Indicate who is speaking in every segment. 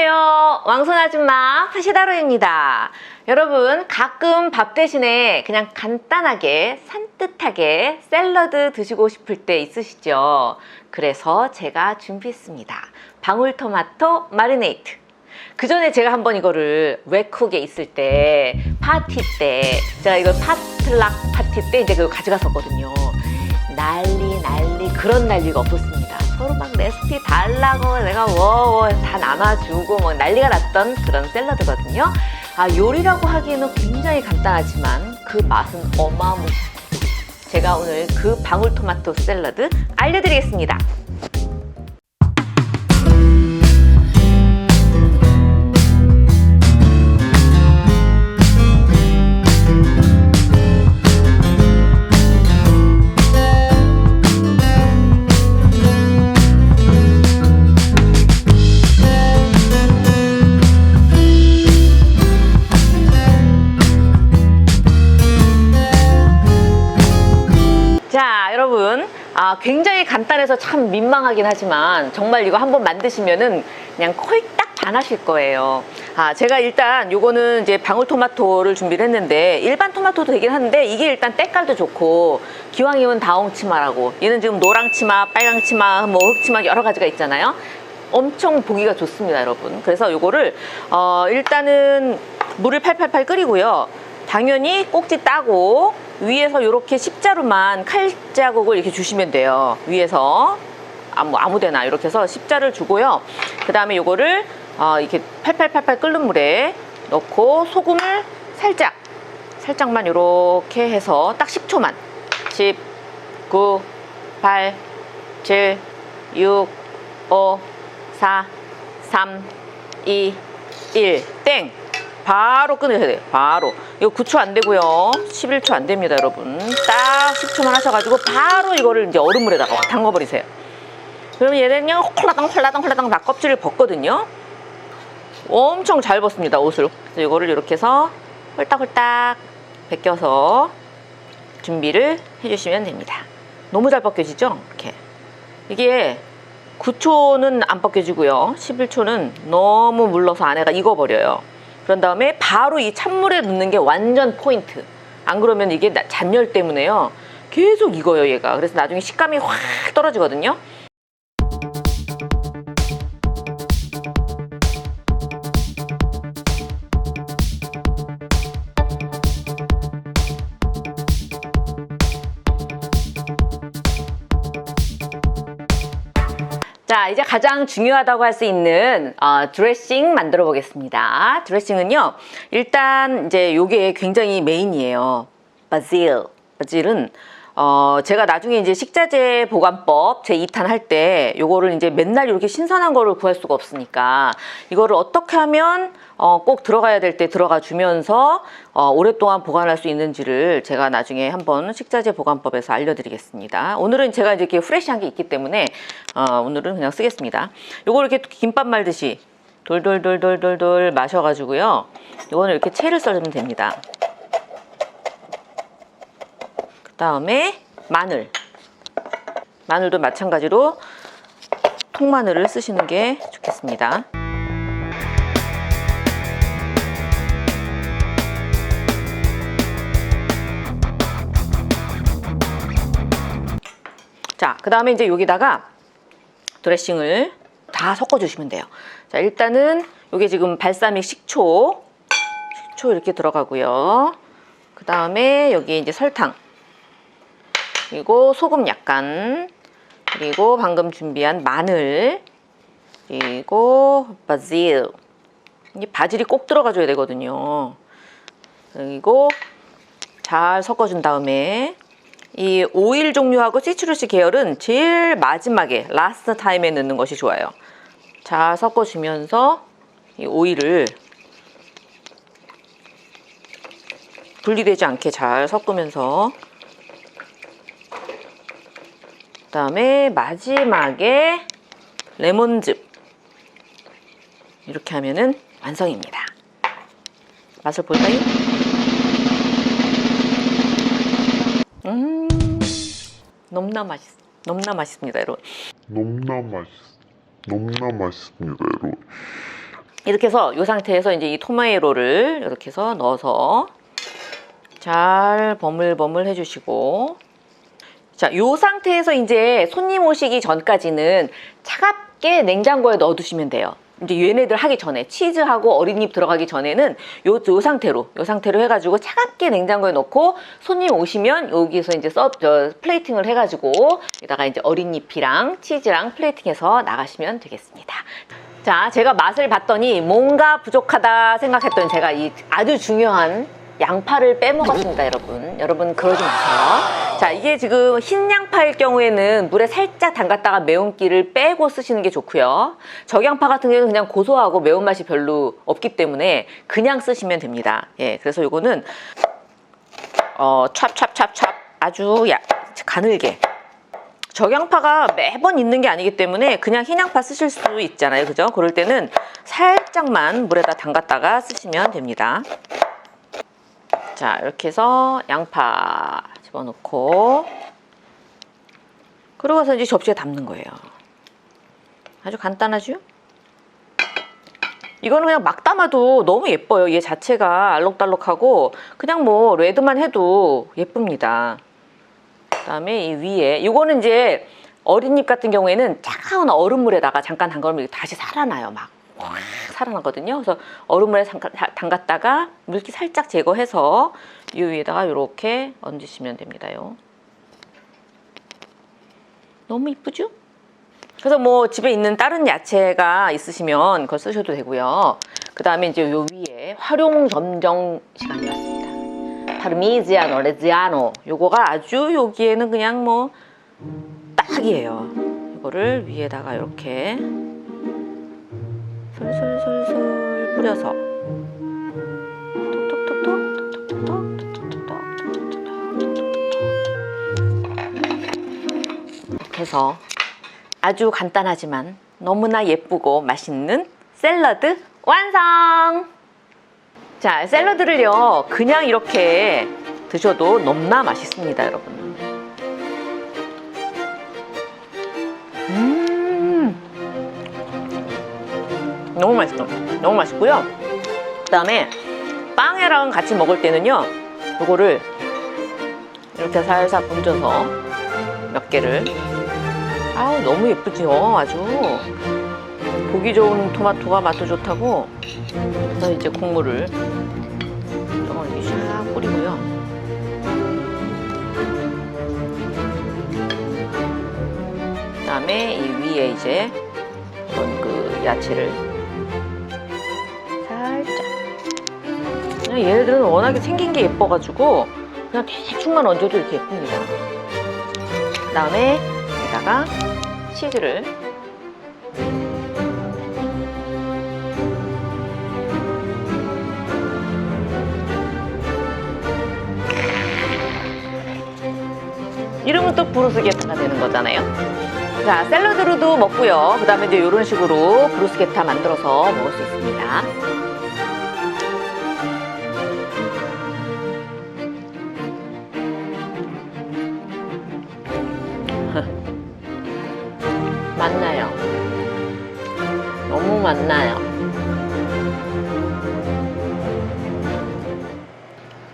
Speaker 1: 안녕하세요. 왕손 아줌마 파시다로입니다. 여러분, 가끔 밥 대신에 그냥 간단하게 산뜻하게 샐러드 드시고 싶을 때 있으시죠? 그래서 제가 준비했습니다. 방울토마토 마리네이트. 그 전에 제가 한번 이거를 웨쿡에 있을 때, 파티 때, 제가 이걸 파틀락 파티 때 이제 그거 가져갔었거든요. 난리, 난리, 그런 난리가 없었습니다. 서로 막 레시피 달라고 내가 워워 다 나눠주고 뭐 난리가 났던 그런 샐러드거든요. 아, 요리라고 하기에는 굉장히 간단하지만 그 맛은 어마무. 제가 오늘 그 방울토마토 샐러드 알려드리겠습니다. 자, 여러분. 아, 굉장히 간단해서 참 민망하긴 하지만 정말 이거 한번 만드시면은 그냥 콜딱 반하실 거예요. 아, 제가 일단 요거는 이제 방울토마토를 준비를 했는데 일반 토마토도 되긴 하는데 이게 일단 때깔도 좋고 기왕이면 다홍치마라고 얘는 지금 노랑치마, 빨강치마, 뭐 흑치마 여러 가지가 있잖아요. 엄청 보기가 좋습니다, 여러분. 그래서 요거를 어, 일단은 물을 팔팔팔 끓이고요. 당연히 꼭지 따고 위에서 이렇게 십자루만 칼 자국을 이렇게 주시면 돼요. 위에서 아무 아무데나 이렇게 해서 십자를 주고요. 그 다음에 요거를 어, 이렇게 팔팔팔팔 끓는 물에 넣고 소금을 살짝 살짝만 이렇게 해서 딱 10초만 10, 9, 8, 7, 6, 5, 4, 3, 2, 1, 땡! 바로 끊으셔야 돼요. 바로. 이거 9초 안 되고요. 11초 안 됩니다, 여러분. 딱 10초만 하셔가지고 바로 이거를 이제 얼음물에다가 담궈버리세요. 그러면 얘는 그냥 홀라당 홀라당 홀라당 다 껍질을 벗거든요. 엄청 잘 벗습니다, 옷을. 그래서 이거를 이렇게 해서 홀딱홀딱 벗겨서 준비를 해주시면 됩니다. 너무 잘 벗겨지죠? 이렇게. 이게 9초는 안 벗겨지고요. 11초는 너무 물러서 안에가 익어버려요. 그런 다음에 바로 이 찬물에 넣는 게 완전 포인트. 안 그러면 이게 나- 잔열 때문에요. 계속 익어요, 얘가. 그래서 나중에 식감이 확 떨어지거든요. 이제 가장 중요하다고 할 수 있는 어, 드레싱 만들어 보겠습니다. 드레싱은요, 일단 이제 요게 굉장히 메인이에요. 바질. 바질은 어, 제가 나중에 이제 식자재 보관법 제 2탄 할 때 요거를 이제 맨날 이렇게 신선한 거를 구할 수가 없으니까 이거를 어떻게 하면 어, 꼭 들어가야 될 때 들어가 주면서 어, 오랫동안 보관할 수 있는지를 제가 나중에 한번 식자재 보관법에서 알려드리겠습니다. 오늘은 제가 이제 이렇게 프레시한 게 있기 때문에 어, 오늘은 그냥 쓰겠습니다. 요거 이렇게 김밥 말듯이 돌돌돌돌돌돌 마셔가지고요. 요거는 이렇게 채를 썰면 됩니다. 그 다음에 마늘. 마늘도 마찬가지로 통마늘을 쓰시는 게 좋겠습니다. 자, 그 다음에 이제 여기다가 드레싱을 다 섞어주시면 돼요. 자, 일단은 이게 지금 발사믹 식초, 식초 이렇게 들어가고요. 그 다음에 여기 이제 설탕, 그리고 소금 약간, 그리고 방금 준비한 마늘, 그리고 바질. 이 바질이 꼭 들어가줘야 되거든요. 그리고 잘 섞어준 다음에 이 오일 종류하고 시트루스 계열은 제일 마지막에 라스트 타임에 넣는 것이 좋아요. 잘 섞어주면서 이 오일을 분리되지 않게 잘 섞으면서 그 다음에 마지막에 레몬즙 이렇게 하면은 완성입니다. 맛을 볼까요? 음, 너무나 맛있, 너무나 맛있습니다, 여러분.
Speaker 2: 너무나 맛있, 너무나 맛있습니다, 여러분.
Speaker 1: 이렇게 해서 이 상태에서 이제 이 토마토를 이렇게 해서 넣어서 잘 버물버물 해주시고 자, 이 상태에서 이제 손님 오시기 전까지는 차갑게 냉장고에 넣어두시면 돼요. 이제 얘네들 하기 전에 치즈하고 어린잎 들어가기 전에는 요, 요 상태로 요 상태로 해가지고 차갑게 냉장고에 넣고 손님 오시면 여기서 이제 서 저, 플레이팅을 해가지고 여기다가 이제 어린잎이랑 치즈랑 플레이팅해서 나가시면 되겠습니다. 자, 제가 맛을 봤더니 뭔가 부족하다 생각했더니 제가 이 아주 중요한 양파를 빼먹었습니다, 여러분. 여러분 그러지 마세요. 자, 이게 지금 흰 양파일 경우에는 물에 살짝 담갔다가 매운기를 빼고 쓰시는 게 좋고요. 적양파 같은 경우는 그냥 고소하고 매운맛이 별로 없기 때문에 그냥 쓰시면 됩니다. 예, 그래서 요거는 어, 찹찹찹찹 아주 야, 가늘게 적양파가 매번 있는 게 아니기 때문에 그냥 흰양파 쓰실 수 있잖아요. 그죠? 그럴 때는 살짝만 물에다 담갔다가 쓰시면 됩니다. 자, 이렇게 해서 양파 넣고 그러고 서 이제 접시에 담는 거예요. 아주 간단하죠? 이거는 그냥 막 담아도 너무 예뻐요. 얘 자체가 알록달록하고 그냥 뭐 레드만 해도 예쁩니다. 그다음에 이 위에 이거는 이제 어린잎 같은 경우에는 차가운 얼음물에다가 잠깐 이게 다시 살아나요. 막 확 살아나거든요. 그래서 얼음물에 담갔다가 물기 살짝 제거해서 이 위에다가 이렇게 얹으시면 됩니다요. 너무 이쁘죠? 그래서 뭐 집에 있는 다른 야채가 있으시면 그걸 쓰셔도 되고요. 그 다음에 이제 요 위에 활용 점정 시간이 왔습니다. 파르미지아노, 레지아노. 요거가 아주 여기에는 그냥 뭐 딱이에요. 이거를 위에다가 이렇게 솔솔솔솔 뿌려서 이렇게 해서 아주 간단하지만 너무나 예쁘고 맛있는 샐러드 완성! 자, 샐러드를요, 그냥 이렇게 드셔도 너무나 맛있습니다, 여러분. 음, 너무 맛있어. 너무 맛있고요. 그 다음에 빵이랑 같이 먹을 때는요, 이거를 이렇게 살살 얹어서 몇 개를 아우 너무 예쁘죠 아주 보기 좋은 토마토가 맛도 좋다고 그래서 이제 국물을 조금 이렇게 샥 뿌리고요 그 다음에 이 위에 이제 그 야채를 그냥 얘네들은 워낙에 생긴 게 예뻐가지고 그냥 대충만 얹어도 이렇게 예쁩니다 그 다음에 여기다가 치즈를 이러면 또 브루스게타가 되는 거잖아요. 자, 샐러드로도 먹고요. 그 다음에 이제 이런 식으로 브루스게타 만들어서 먹을 수 있습니다. 맞나요?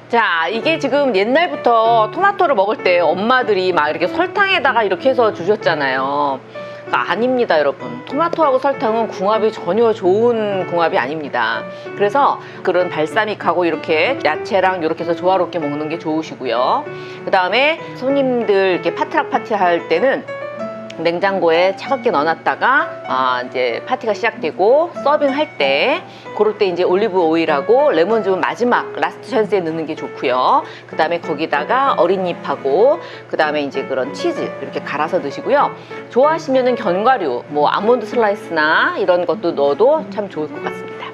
Speaker 1: 자, 이게 지금 옛날부터 토마토를 먹을 때 엄마들이 막 이렇게 설탕에다가 이렇게 해서 주셨잖아요. 그러니까 아닙니다, 여러분. 토마토하고 설탕은 궁합이 전혀 좋은 궁합이 아닙니다. 그래서 그런 발사믹하고 이렇게 야채랑 이렇게 해서 조화롭게 먹는 게 좋으시고요. 그 다음에 손님들 이렇게 파트락 파티 할 때는 냉장고에 차갑게 넣어놨다가 아, 이제 파티가 시작되고 서빙할 때 그럴 때 이제 올리브 오일하고 레몬즙은 마지막 라스트 찬스에 넣는 게 좋고요. 그 다음에 거기다가 어린잎하고 그 다음에 이제 그런 치즈 이렇게 갈아서 드시고요. 좋아하시면은 견과류 뭐 아몬드 슬라이스나 이런 것도 넣어도 참 좋을 것 같습니다.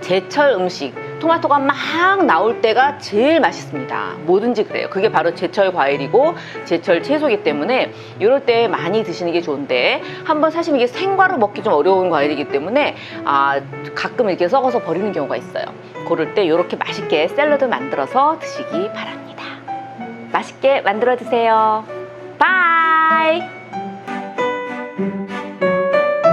Speaker 1: 제철 음식 토마토가 막 나올 때가 제일 맛있습니다. 뭐든지 그래요. 그게 바로 제철 과일이고 제철 채소이기 때문에 이럴 때 많이 드시는 게 좋은데 한번 사실 이게 생과로 먹기 좀 어려운 과일이기 때문에 아 가끔 이렇게 썩어서 버리는 경우가 있어요. 그럴 때 이렇게 맛있게 샐러드 만들어서 드시기 바랍니다. 맛있게 만들어 드세요. 바이.